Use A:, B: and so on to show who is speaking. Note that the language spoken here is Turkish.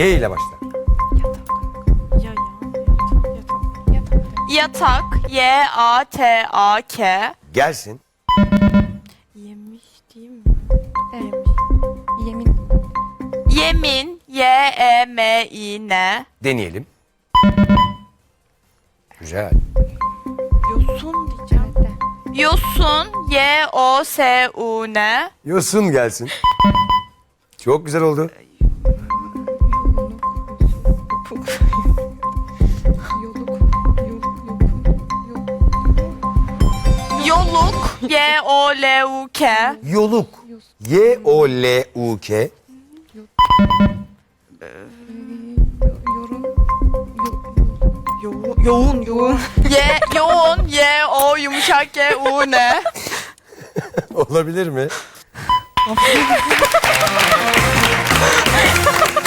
A: Y ile başlar.
B: Ya ya. Yatak.
C: Yatak. Y-A-T-A-K.
A: Gelsin.
B: Yemiş değil mi?
D: Evet. Yemin.
C: Yemin. Y-E-M-İ-N.
A: Deneyelim. Güzel.
B: Yosun diyeceğim.
D: De.
C: Yosun. Y-O-S-U-N.
A: Yosun gelsin. Çok güzel oldu.
B: Yoluk. Yoluk. Y-O-L-U-K.
C: Yoluk. Y-O-L-U-K.
B: Yoğun. Yoğun.
C: Ye, yoğun. Y-O yumuşak G-U-N.
A: Olabilir mi?